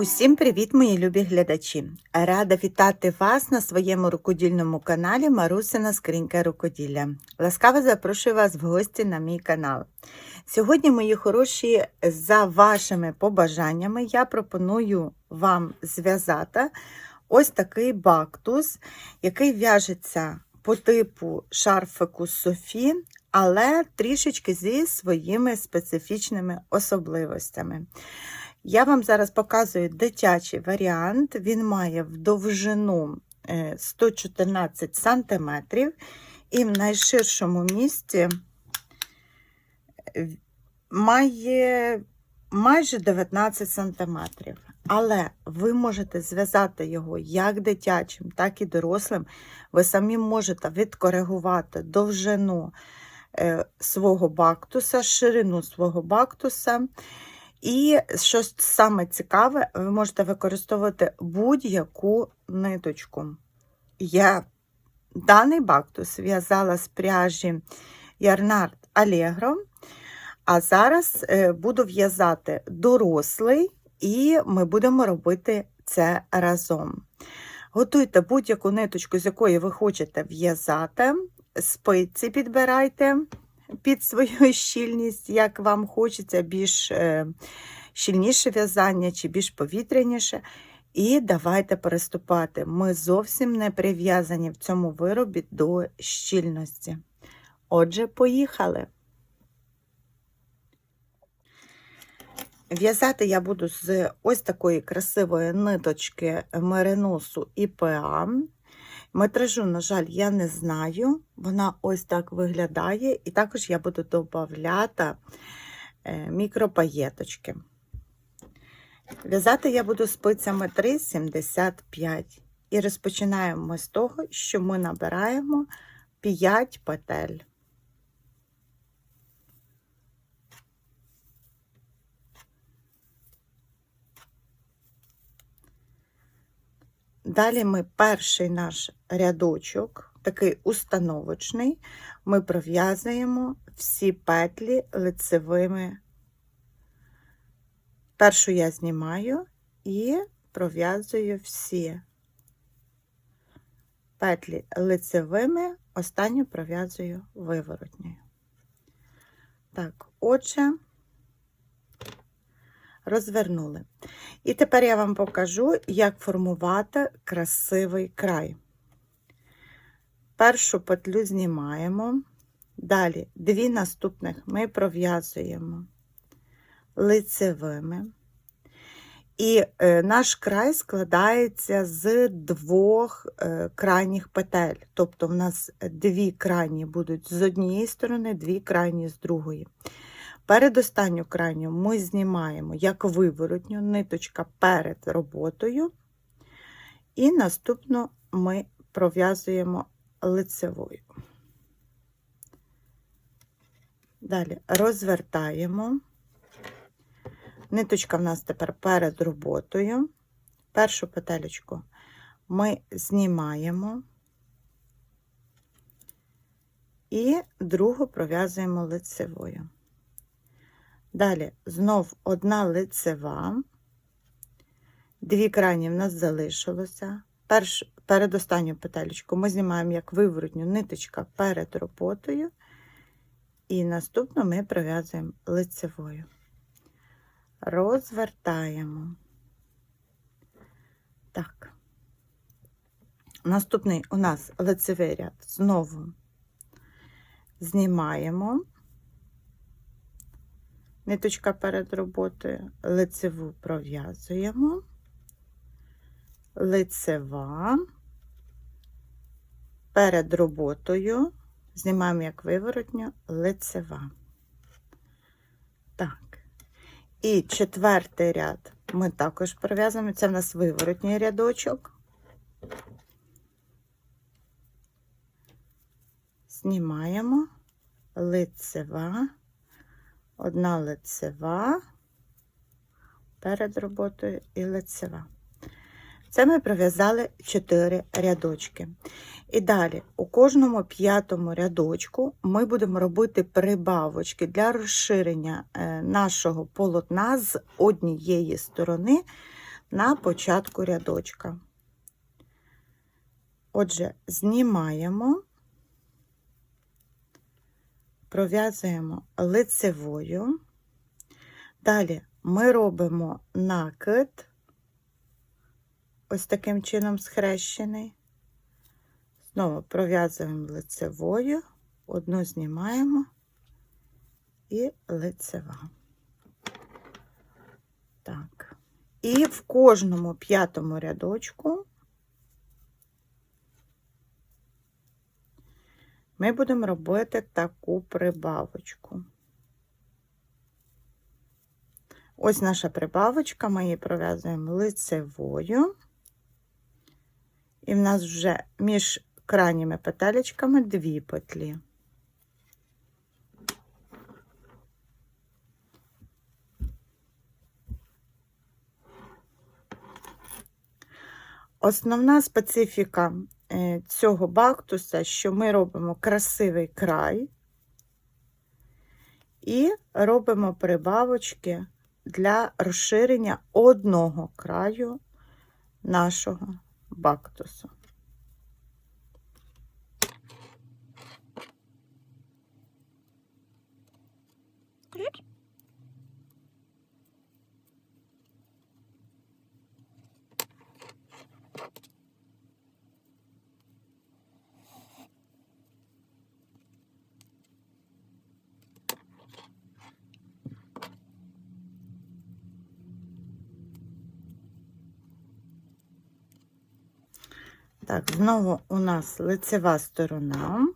Усім привіт, мої любі глядачі! Рада вітати вас на своєму рукодільному каналі Марусина Скринька Рукоділля. Ласкаво запрошую вас в гості на мій канал. Сьогодні, мої хороші, за вашими побажаннями, я пропоную вам зв'язати ось такий бактус, який в'яжеться по типу шарфику Софі, але трішечки зі своїми специфічними особливостями. Я вам зараз показую дитячий варіант. Він має в довжину е, 114 см і в найширшому місці е, має майже 19 см. Але ви можете зв'язати його як дитячим, так і дорослим. Ви самі можете відкоригувати довжину е, свого бактуса, ширину свого бактуса. І що саме цікаве, ви можете використовувати будь-яку ниточку. Я даний бактус в'язала з пряжі Ярнард Allegro, а зараз е, буду в'язати дорослий, і ми будемо робити це разом. Готуйте будь-яку ниточку, з якої ви хочете в'язати, спиці підбирайте під свою щільність, як вам хочеться, більш е, щільніше в'язання чи більш повітряніше. І давайте переступати. Ми зовсім не прив'язані в цьому виробі до щільності. Отже, поїхали. В'язати я буду з ось такої красивої ниточки мериносу ІПА. Метражу, на жаль, я не знаю. Вона ось так виглядає, і також я буду додавати мікропаєточки. В'язати я буду спицями 3,75. І розпочинаємо з того, що ми набираємо 5 петель. Далі ми перший наш рядочок, такий установочний, ми пров'язуємо всі петлі лицевими. Першу я знімаю і пров'язую всі петлі лицевими, останню пров'язую виворотньою. Так, отже, розвернули. І тепер я вам покажу, як формувати красивий край. Першу петлю знімаємо, далі дві наступних ми пров'язуємо лицевими. І е, наш край складається з двох е, крайніх петель. Тобто, в нас дві крайні будуть з однієї сторони, дві крайні з другої. Передостанню крайню ми знімаємо як виворотню ниточка перед роботою, і наступну ми пров'язуємо лицевою. Далі розвертаємо. Ниточка в нас тепер перед роботою. Першу петелечку ми знімаємо і другу пров'язуємо лицевою. Далі знов одна лицева, дві крайні в нас залишилося. Перш, передостанню петелечку ми знімаємо як виворотню ниточка перед роботою, і наступну ми пров'язуємо лицевою. Розвертаємо. Так. Наступний у нас лицевий ряд знову знімаємо ниточка перед роботою, лицеву пров'язуємо, лицева, перед роботою, знімаємо як виворотню, лицева. Так. І четвертий ряд ми також пров'язуємо, це в нас виворотній рядочок. Знімаємо. Лицева одна лицева перед роботою і лицева. Це ми пров'язали 4 рядочки. І далі, у кожному п'ятому рядочку ми будемо робити прибавочки для розширення е, нашого полотна з однієї сторони на початку рядочка. Отже, знімаємо, пров'язуємо лицевою. Далі ми робимо накид, ось таким чином схрещений. Знову пров'язуємо лицевою, одну знімаємо і лицева. Так. І в кожному п'ятому рядочку ми будемо робити таку прибавочку. Ось наша прибавочка, ми її пров'язуємо лицевою. І в нас вже між крайніми петелечками дві петлі. Основна специфіка цього бактуса, що ми робимо красивий край і робимо прибавочки для розширення одного краю нашого бактусу. Так, знову у нас лицева сторона.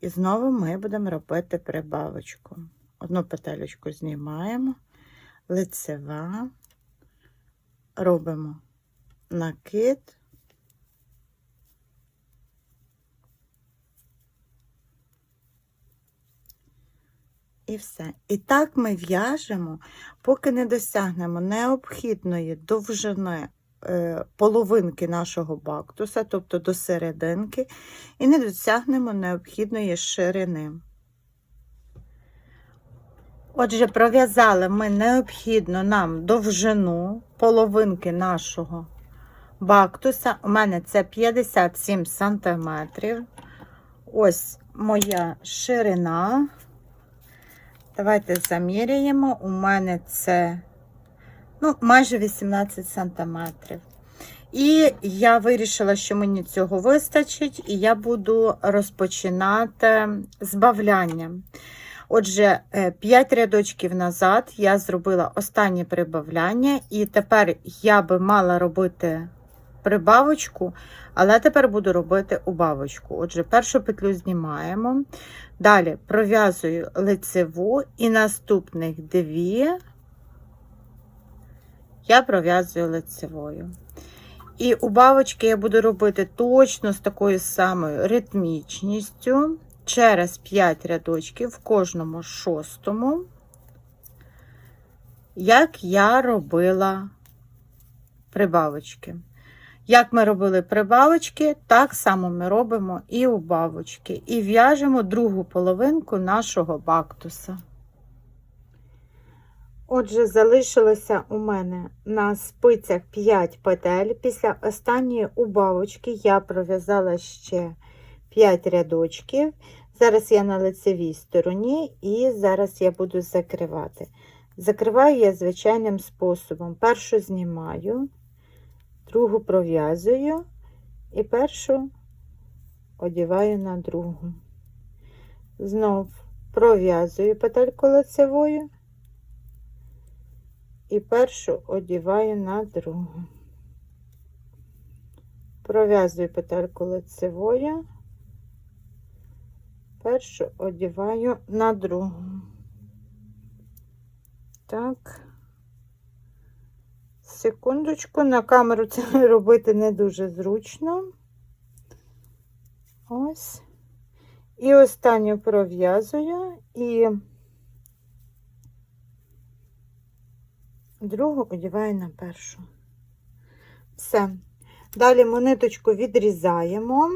І знову ми будемо робити прибавочку. Одну петелечку знімаємо, лицева, робимо накид. І все. І так ми в'яжемо, поки не досягнемо необхідної довжини половинки нашого бактуса, тобто до серединки, і не досягнемо необхідної ширини. Отже, пров'язали ми необхідну нам довжину половинки нашого бактуса. У мене це 57 см. Ось моя ширина. Давайте заміряємо. У мене це ну, майже 18 сантиметрів. І я вирішила, що мені цього вистачить, і я буду розпочинати збавляння. Отже, 5 рядочків назад я зробила останнє прибавляння, і тепер я би мала робити прибавочку, але тепер буду робити убавочку. Отже, першу петлю знімаємо. Далі пров'язую лицеву і наступних дві я пров'язую лицевою. І убавочки я буду робити точно з такою самою ритмічністю через 5 рядочків в кожному шостому, як я робила прибавочки. Як ми робили прибавочки, так само ми робимо і убавочки. І в'яжемо другу половинку нашого бактуса. Отже, залишилося у мене на спицях 5 петель. Після останньої убавочки я пров'язала ще 5 рядочків. Зараз я на лицевій стороні, і зараз я буду закривати. Закриваю я звичайним способом. Першу знімаю, другу пров'язую і першу одіваю на другу. Знов пров'язую петельку лицевою і першу одіваю на другу. Пров'язую петельку лицевою, першу одіваю на другу. Так, секундочку, на камеру це робити не дуже зручно. Ось. І останню пров'язую і другу одіваю на першу. Все. Далі монеточку відрізаємо.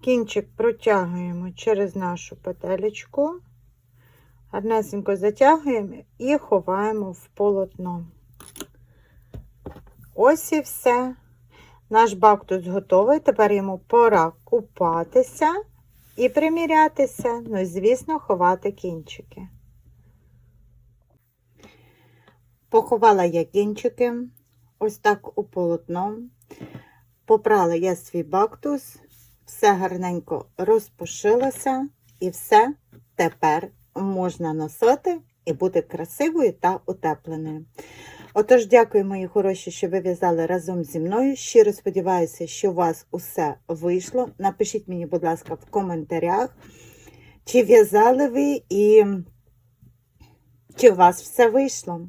Кінчик протягуємо через нашу петелечку, гарнесенько затягуємо і ховаємо в полотно. Ось і все. Наш бактус готовий. Тепер йому пора купатися і примірятися. Ну звісно, ховати кінчики. Поховала я кінчики ось так у полотно. Попрала я свій бактус, все гарненько розпушилося, і все тепер можна носити і бути красивою та утепленою. Отож, дякую, мої хороші, що ви в'язали разом зі мною. Щиро сподіваюся, що у вас усе вийшло. Напишіть мені, будь ласка, в коментарях, чи в'язали ви і чи у вас все вийшло.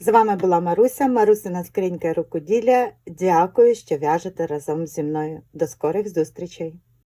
З вами була Маруся, Марусина скринька рукоділля. Дякую, що в'яжете разом зі мною. До скорих зустрічей!